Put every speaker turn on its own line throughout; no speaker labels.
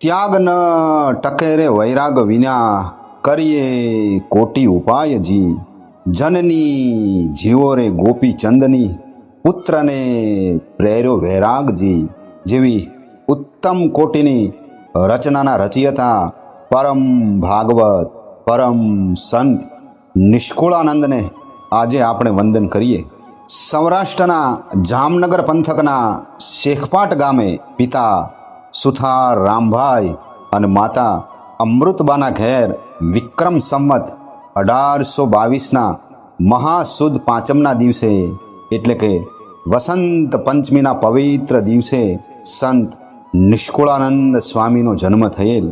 ત્યાગ ન ટકે વૈરાગ વિના કરીએ કોટી ઉપાયજી. જનની જીવો રે ગોપી ચંદની, પુત્રને પ્રેર્યો વૈરાગજી. જેવી ઉત્તમ કોટીની રચનાના રચયતા પરમ ભાગવત, પરમ સંત નિષ્કુળાનંદને આજે આપણે વંદન કરીએ. સૌરાષ્ટ્રના જામનગર પંથકના શેખપાટ ગામે પિતા સુથાર, રામભાઈ અને માતા અમૃતબાના ઘેર વિક્રમ સંમત અઢારસો બાવીસના મહાસુદ પાંચમના દિવસે, એટલે કે વસંત પંચમીના પવિત્ર દિવસે સંત નિષ્કુળાનંદ સ્વામીનો જન્મ થયેલ.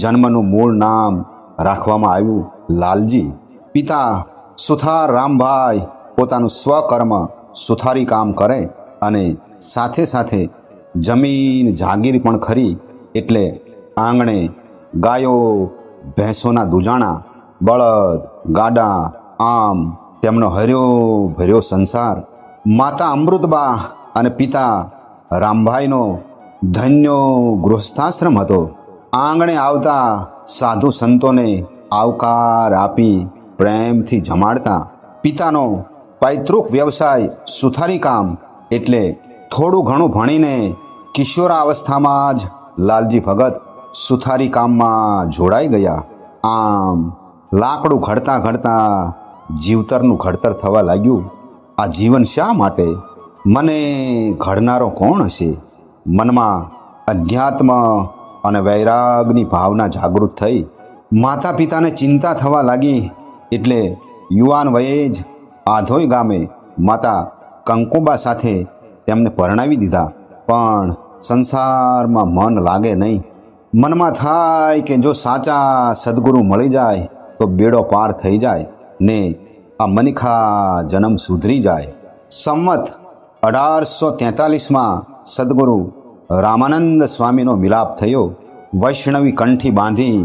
જન્મનું મૂળ નામ રાખવામાં આવ્યું લાલજી. પિતા સુથાર, રામભાઈ પોતાનું સ્વકર્મ સુથારી કામ કરે અને સાથે સાથે જમીન જાગીર પણ ખરી એટલે આંગણે ગાયો, ભેંસોના દુજાણા, બળદ, ગાડા, આમ તેમનો હર્યો ભર્યો સંસાર. માતા અમૃતબા અને પિતા રામભાઈનો ધન્યો ગૃહસ્થાશ્રમ હતો. આંગણે આવતા સાધુ સંતોને આવકાર આપી પ્રેમથી જમાડતા પિતાનો પૈતૃક વ્યવસાય સુથારી કામ એટલે થોડું ઘણું ભણીને કિશોરાવસ્થામાં જ લાલજી ભગત સુથારી કામમાં જોડાઈ ગયા. આમ લાકડું ઘડતા ઘડતા જીવતરનું ઘડતર થવા લાગ્યું. આ જીવન શા માટે? મને ઘડનારો કોણ હશે? મનમાં અધ્યાત્મ અને વૈરાગની ભાવના જાગૃત થઈ. માતા પિતાને ચિંતા થવા લાગી એટલે યુવાન વયે જ આધોઈ ગામે માતા કંકુબા સાથે તેમને પરણાવી દીધા. પણ સંસારમાં મન લાગે નહીં. મનમાં થાય કે જો સાચા સદગુરુ મળી જાય, તો બેડો પાર થઈ જાય, ને આ મનિખા જન્મ સુધરી જાય. સંમત અઢારસો તેતાલીસમાં સદગુરુ રામાનંદ સ્વામીનો મિલાપ થયો. વૈષ્ણવી કંઠી બાંધી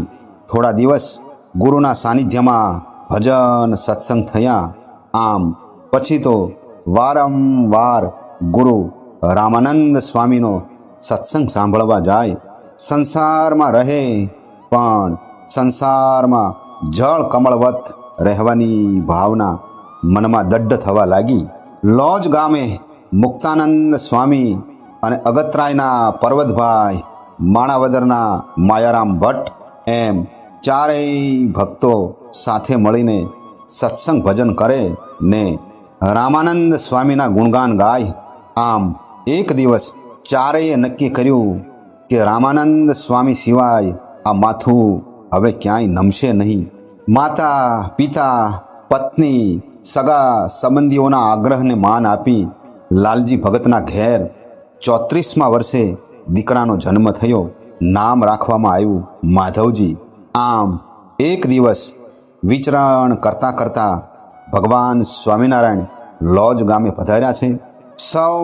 થોડા દિવસ ગુરુના સાનિધ્યમાં ભજન સત્સંગ થયા. આમ પછી તો વારંવાર ગુરુ રામાનંદ સ્વામીનો સત્સંગ સાંભળવા જાય, સંસારમાં રહે, પણ સંસારમાં જળ કમળવત રહેવાની ભાવના મનમાં દડ્ડ થવા લાગી. લોજ ગામે મુક્તાનંદ સ્વામી અને અગતરાયના પર્વતભાઈ માણાવદરના માયારામ ભટ્ટ એમ ચારેય ભક્તો સાથે મળીને સત્સંગ ભજન કરે ને રામાનંદ સ્વામીના ગુણગાન ગાય. આમ એક દિવસ ચારેય નક્કી કર્યું કે રામાનંદ સ્વામી સિવાય આ માથું હવે ક્યાંય નમશે નહીં. માતા, પિતા, પત્ની, સગા સંબંધીઓના આગ્રહને માન આપી લાલજી ભગતના ઘેર ચોત્રીસમાં વર્ષે દીકરાનો જન્મ થયો. નામ રાખવામાં આવ્યું માધવજી. આમ એક દિવસ વિચરણ કરતાં કરતાં ભગવાન સ્વામિનારાયણ લોજ ગામે પધાર્યા છે. સૌ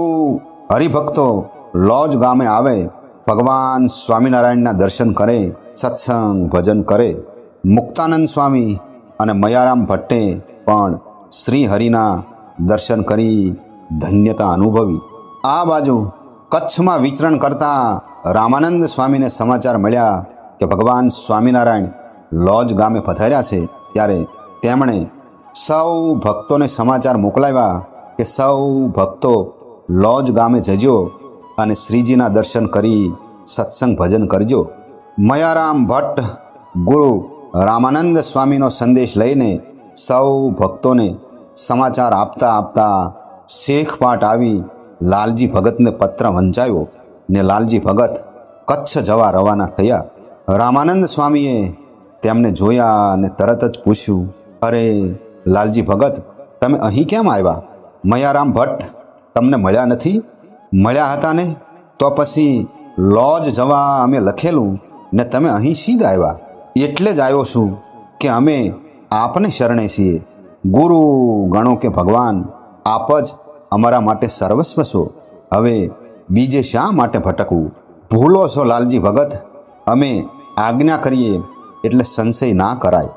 હરિભક્તો લોજ ગામે આવે, ભગવાન સ્વામિનારાયણના દર્શન કરે, સત્સંગ ભજન કરે. મુક્તાનંદ સ્વામી અને મયારામ ભટ્ટે પણ શ્રી હરિના દર્શન કરી ધન્યતા અનુભવી. આ બાજુ કચ્છમાં વિચરણ કરતા રામાનંદ સ્વામીને સમાચાર મળ્યા કે ભગવાન સ્વામિનારાયણ લોજ ગામે પધાર્યા છે, ત્યારે તેમણે સૌ ભક્તોને સમાચાર મોકલાવ્યા કે સૌ ભક્તો લોજ ગામે જજો. અને શ્રીજીના દર્શન કરી સત્સંગ ભજન કરજો. મયારામ ભટ્ટ, ગુરુ રામાનંદ સ્વામીનો સંદેશ લઈને સૌ ભક્તોને સમાચાર આપતા આપતા શેખપાટ આવી લાલજી ભગતને પત્ર વંચાયો ને લાલજી ભગત કચ્છ જવા રવાના થયા. રામાનંદ સ્વામીએ તેમને જોયા અને તરત જ પૂછ્યું, અરે લાલજી ભગત, તમે અહીં કેમ આવ્યા? મયારામ ભટ્ટ, તમને મળ્યા નથી? મળ્યા હતા ને, તો પછી લોજ જવા અમે લખેલું ને તમે અહીં સીધ આવ્યા. એટલે જ આવ્યો છું કે અમે આપને શરણે છીએ. ગુરુ ગણો કે ભગવાન, આપ જ અમારા માટે સર્વસ્વ છો. હવે બીજે શા માટે ભટકવું? ભૂલો છો લાલજી ભગત? અમે આજ્ઞા કરીએ એટલે સંશય ના કરાય.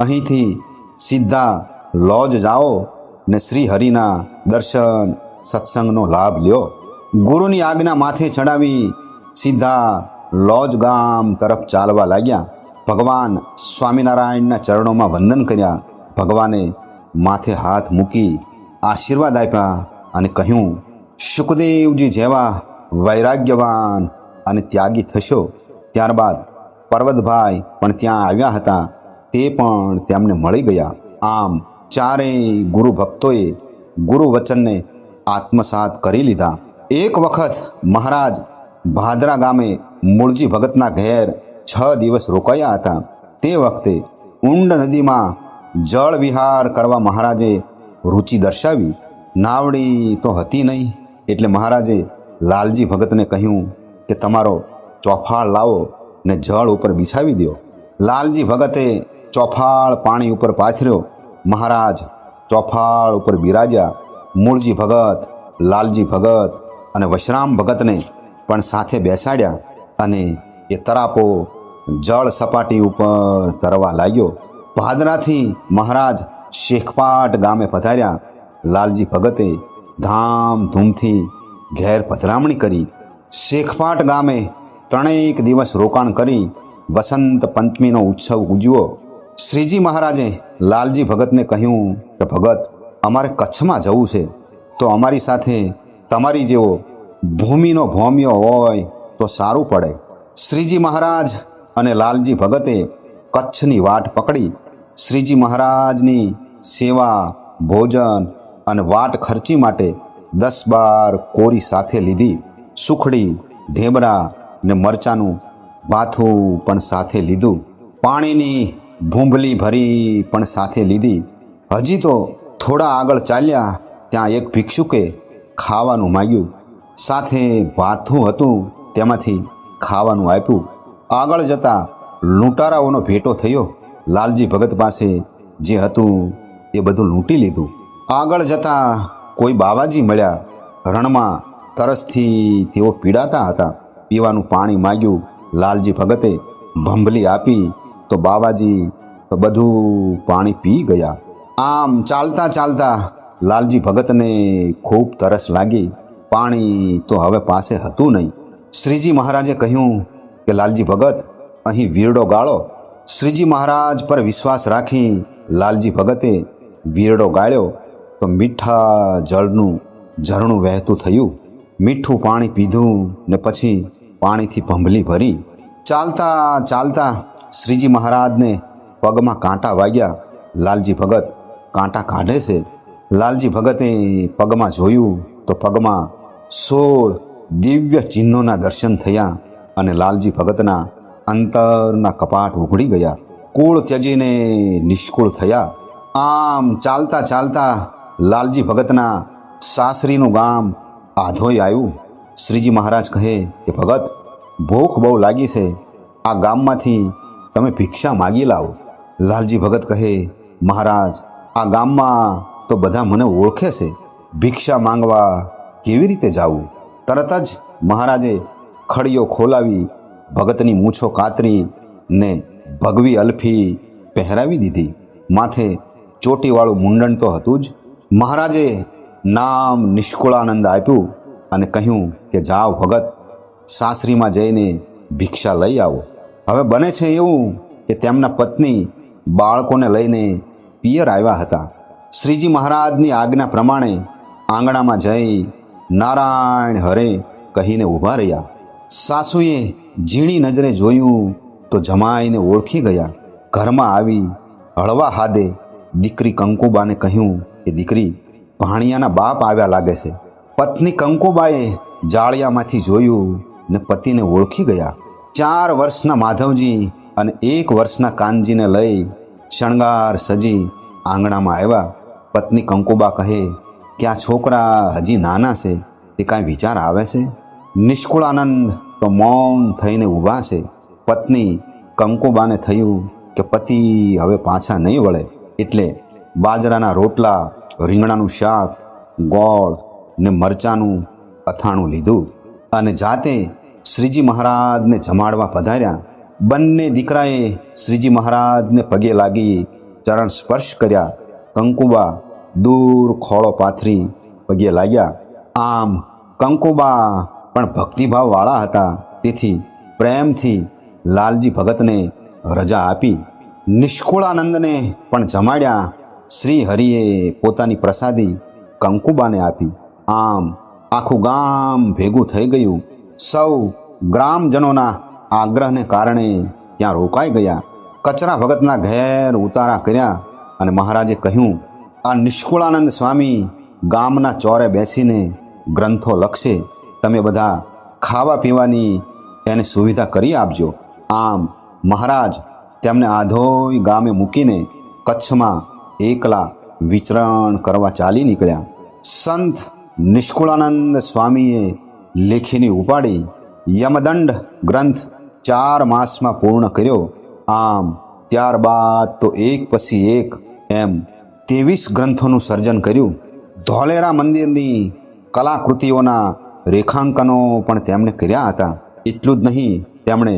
અહીંથી સીધા લોજ જાઓ ને શ્રી હરિના દર્શન સત્સંગનો લાભ લ્યો. ગુરુની આજ્ઞા માથે ચડાવી સીધા લોજ ગામ તરફ ચાલવા લાગ્યા. ભગવાન સ્વામિનારાયણના ચરણોમાં વંદન કર્યા. ભગવાને માથે હાથ મૂકી આશીર્વાદ આપ્યા અને કહ્યું, શુકદેવજી જેવા વૈરાગ્યવાન અને ત્યાગી થશો. ત્યારબાદ પર્વતભાઈ પણ ત્યાં આવ્યા હતા. તે પણ તેમને મળી ગયા. આમ ચારેય ગુરુ ભક્તોએ ગુરુ વચનને આત્મસાત કરી લીધા. એક વખત મહારાજ ભાદરા ગામે મૂળજી ભગતના ઘેર છ દિવસ રોકાયા હતા. તે વખતે ઊંડ નદીમાં જળ વિહાર કરવા મહારાજે રુચિ દર્શાવી. નાવડી તો હતી નહીં, એટલે મહારાજે લાલજી ભગતને કહ્યું કે તમારો ચોફાળ લાવો ને જળ ઉપર બિછાવી દો. લાલજી ભગતે ચોફાળ પાણી ઉપર પાથર્યો. મહારાજ ચોફાળ ઉપર બિરાજ્યા. મૂળજી ભગત, લાલજી ભગત અને વશરામ ભગતને પણ સાથે બેસાડ્યા અને એ તરાપો જળ સપાટી ઉપર તરવા લાગ્યો. ભાદરાથી મહારાજ શેખપાટ ગામે પધાર્યા. લાલજી ભગતે ધામધૂમથી ઘેર પધરામણી કરી. શેખપાટ ગામે ત્રણેક દિવસ રોકાણ કરી વસંત પંચમીનો ઉત્સવ ઉજવ્યો. શ્રીજી મહારાજે લાલજી ભગતને કહ્યું કે, ભગત, અમારે કચ્છમાં જવું છે. તો અમારી સાથે તમારી જેવો ભૂમિનો ભોમ્યો હોય તો સારું પડે. શ્રીજી મહારાજ અને લાલજી ભગતે કચ્છની વાટ પકડી શ્રીજી મહારાજની સેવા, ભોજન અને વાટ ખર્ચી માટે દસ બાર કોરી સાથે લીધી. સુખડી, ઢેબરા ને મરચાનું ભાથું પણ સાથે લીધું. પાણીની ભૂંભલી ભરી પણ સાથે લીધી. હજી તો થોડા આગળ ચાલ્યા ત્યાં એક ભિક્ષુકે ખાવાનું માંગ્યું. સાથે ભાથું હતું, તેમાંથી ખાવાનું આપ્યું. આગળ જતાં લૂંટારાઓનો ભેટો થયો. લાલજી ભગત પાસે જે હતું, એ બધું લૂંટી લીધું. આગળ જતાં કોઈ બાવાજી મળ્યા. રણમાં તરસથી તેઓ પીડાતા હતા. પીવાનું પાણી માગ્યું. લાલજી ભગતે ભંભલી આપી. તો બાવાજી તો બધું પાણી પી ગયા. આમ ચાલતા ચાલતા લાલજી ભગતને ખૂબ તરસ લાગી. પાણી તો હવે પાસે હતું નહીં. શ્રીજી મહારાજે કહ્યું કે, લાલજી ભગત, અહીં વીરડો ગાળો. શ્રીજી મહારાજ પર વિશ્વાસ રાખી લાલજી ભગતે વીરડો ગાળ્યો. તો મીઠા જળનું ઝરણું વહેતું થયું. મીઠું પાણી પીધું ને પછી પાણીથી ભંભલી ભરી. ચાલતા ચાલતા શ્રીજી મહારાજને પગમાં કાંટા વાગ્યા. લાલજી ભગત કાંટા કાઢે છે. લાલજી ભગતે પગમાં જોયું તો પગમાં સોળ દિવ્ય ચિહ્નોના દર્શન થયા અને લાલજી ભગતના અંતરના કપાટ ઉઘડી ગયા. કુળ ત્યજીને નિષ્કુળ થયા. આમ ચાલતા ચાલતા લાલજી ભગતના સાસરીનું ગામ આધોઈ આવ્યું. શ્રીજી મહારાજ કહે કે, ભગત, ભૂખ બહુ લાગી છે. આ ગામમાંથી તમે ભિક્ષા માગી લાવો. લાલજી ભગત કહે, મહારાજ, આ ગામમાં તો બધા મને ઓળખે છે. ભિક્ષા માંગવા કેવી રીતે જાવું? તરત જ મહારાજે ખડીઓ ખોલાવી, ભગતની મૂછો કાતરી ને ભગવી અલ્ફી પહેરાવી દીધી. માથે ચોટીવાળું મુંડન તો હતું જ. મહારાજે નામ નિષ્કુળાનંદ આપ્યું અને કહ્યું કે, જાઓ ભગત, સાસરીમાં જઈને ભિક્ષા લઈ આવો. હવે બને છે એવું કે તેમના પત્ની બાળકોને લઈને પિયર આવ્યા હતા. શ્રીજી મહારાજની આજ્ઞા પ્રમાણે આંગણામાં જઈ નારાયણ હરે કહીને ઊભા રહ્યા. સાસુએ ઝીણી નજરે જોયું તો જમાઈને ઓળખી ગયા. ઘરમાં આવી હળવા હાદે દીકરી કંકુબાને કહ્યું કે, દીકરી, ભાણિયાના બાપ આવ્યા લાગે છે. પત્ની કંકુબાએ જાળિયામાંથી જોયું ને પતિને ઓળખી ગયા. ચાર વર્ષના માધવજી અને એક વર્ષના કાનજીને લઈ શણગાર સજી આંગણામાં આવ્યા. પત્ની કંકુબા કહે કે આ છોકરા હજી નાના છે? તે કાંઈ વિચાર આવે છે? નિષ્કુળાનંદ તો મૌન થઈને ઊભા છે. પત્ની કંકુબાને થયું કે, પતિ હવે પાછા નહીં વળે. એટલે બાજરાના રોટલા, રીંગણાનું શાક, ગોળ ને મરચાનું અથાણું લીધું. અને જાતે શ્રીજી મહારાજને જમાડવા પધાર્યા. બંને દીકરાએ શ્રીજી મહારાજને પગે લાગી ચરણ સ્પર્શ કર્યા. કંકુબા દૂર ખોળો પાથરી પગે લાગ્યા. આમ કંકુબા, પણ ભક્તિભાવવાળા હતા. તેથી પ્રેમથી લાલજી ભગતને રજા આપી. નિષ્કુળાનંદને પણ જમાડ્યા. શ્રી હરિએ પોતાની પ્રસાદી કંકુબાને આપી. આમ આખું ગામ ભેગું થઈ ગયું. સૌ ગ્રામજનોના આગ્રહને કારણે ત્યાં રોકાઈ ગયા. કચરા ભગતના ઘેર ઉતારા કર્યા. અને મહારાજે કહ્યું, આ નિષ્કુળાનંદ સ્વામી ગામના ચોરે બેસીને ગ્રંથો લખશે. તમે બધા ખાવા પીવાની એને સુવિધા કરી આપજો. આમ મહારાજ તેમને આધોય ગામે મૂકીને કચ્છમાં એકલા વિચરણ કરવા ચાલી નીકળ્યા. સંત નિષ્કુળાનંદ સ્વામીએ લેખીની ઉપાડી યમદંડ ગ્રંથ ચાર માસમાં પૂર્ણ કર્યો. આમ ત્યારબાદ તો એક પછી એક એમ ત્રેવીસ ગ્રંથોનું સર્જન કર્યું. ધોલેરા મંદિરની કલાકૃતિઓના રેખાંકનો પણ તેમણે કર્યા હતા. એટલું જ નહીં, તેમણે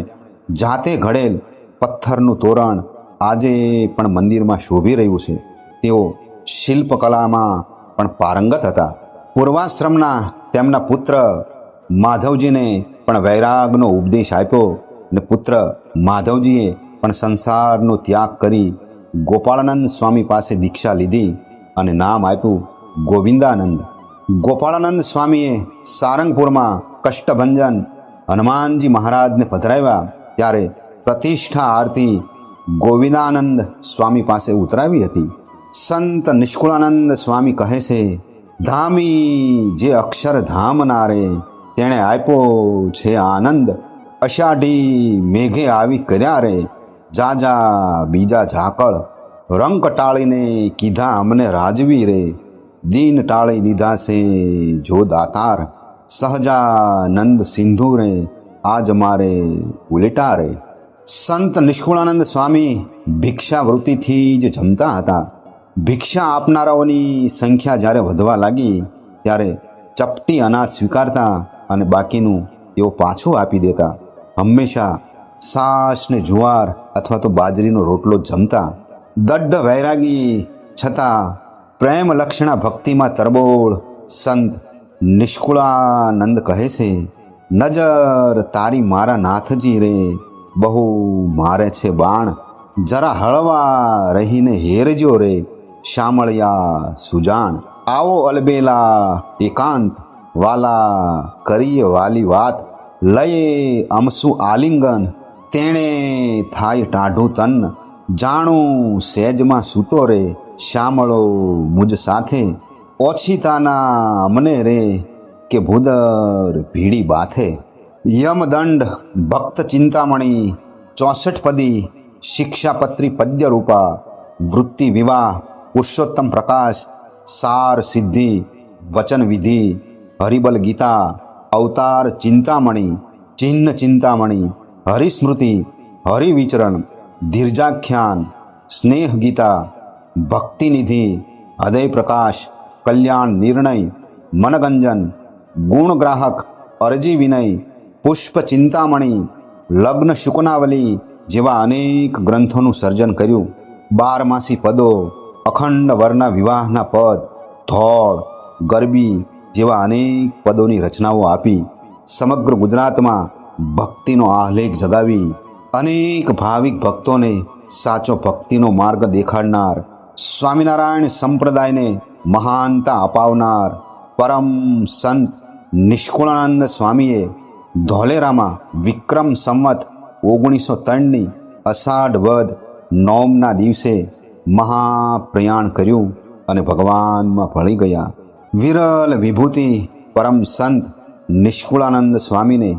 જાતે ઘડેલ પથ્થરનું તોરણ આજે પણ મંદિરમાં શોભી રહ્યું છે. તેઓ શિલ્પકલામાં પણ પારંગત હતા. પૂર્વાશ્રમના તેમના પુત્ર માધવજીને પણ વૈરાગનો ઉપદેશ આપ્યો અને પુત્ર માધવજીએ પણ સંસારનો ત્યાગ કરી ગોપાળાનંદ સ્વામી પાસે દીક્ષા લીધી અને નામ આપ્યું ગોવિંદાનંદ. ગોપાળાનંદ સ્વામીએ સારંગપુરમાં કષ્ટભંજન હનુમાનજી મહારાજને પધરાવ્યા ત્યારે પ્રતિષ્ઠા આરતી ગોવિંદાનંદ સ્વામી પાસે ઉતરાવી હતી. સંત નિષ્કુળાનંદ સ્વામી કહે છે, ધામી જે અક્ષર ધામના રે તેણે આપ્યો છે આનંદ. અષાઢી મેઘે આવી કર્યા રે જાજા બીજા ઝાકળ રંગ ટાળીને કીધા, અમને રાજવી રે, દીન ટાળી દીધા છે જો દાતાર સહજાનંદ સિંધુ રે, આજ મારે ઉલેટા રે. સંત નિષ્કુળાનંદ સ્વામી ભિક્ષાવૃત્તિથી જ જમતા હતા. ભિક્ષા આપનારાઓની સંખ્યા જ્યારે વધવા લાગી, ત્યારે ચપટી અનાજ સ્વીકારતા અને બાકીનું તેઓ પાછું આપી દેતા. હંમેશા સાસ ને જુવાર અથવા તો બાજરીનો રોટલો જમતા, દઢ વૈરાગી છતાં પ્રેમ લક્ષણા ભક્તિમાં તરબોળ, સંત નિષ્કુળાનંદ કહે છે, નજર તારી મારા નાથજી રે, બહુ મારે છે બાણ, જરા હળવા રહીને હેરજો રે, શામળિયા સુજાણ, આવો અલબેલા એકાંત, વાલા કરીએ વાલી વાત, લયે અમસુ આલિંગન તેણે થાય ટાઢું તન. જાણું સેજમાં સૂતો રે, શ્યામળો મુજ સાથે. ઓછીતાના અમને રે કે ભૂદર ભીડી બાથે. યમદંડ ભક્ત ચિંતામણી, ચોસઠ પદી શિક્ષાપત્રી પદ્યરૂપા, વૃત્તિ વિવાહ, પુરુષોત્તમ પ્રકાશ, સાર સિદ્ધિ, વચન વિધિ, હરિબલ ગીતા, અવતાર ચિંતામણી, ચિહ્ન ચિંતામણી હરિસ્મૃતિ, હરિવિચરણ, ધીરજાખ્યાન સ્નેહ ગીતા ભક્તિનિધિ હૃદય પ્રકાશ કલ્યાણ નિર્ણય મનગંજન ગુણગ્રાહક, અરજી વિનય, પુષ્પ ચિંતામણી, લગ્ન શુકનાવલી જેવા અનેક ગ્રંથોનું સર્જન કર્યું. બારમાસી પદો, અખંડ વર્ણ વિવાહના પદ, ધોળ, ગરબી જેવા અનેક પદોની રચનાઓ આપી. સમગ્ર ગુજરાતમાં ભક્તિનો આહલેખ જગાવી અનેક ભાવિક ભક્તોને સાચો ભક્તિનો માર્ગ દેખાડનાર સ્વામિનારાયણ સંપ્રદાયને મહાનતા અપાવનાર પરમ સંત નિષ્કુળાનંદ સ્વામીએ ધોલેરામાં વિક્રમ સંવત ઓગણીસો ત્રણની અષાઢ વદ નોમના દિવસે મહાપ્રયાણ કર્યું અને ભગવાનમાં ભળી ગયા. વિરલ વિભૂતિ પરમ સંત નિષ્કુળાનંદ સ્વામીને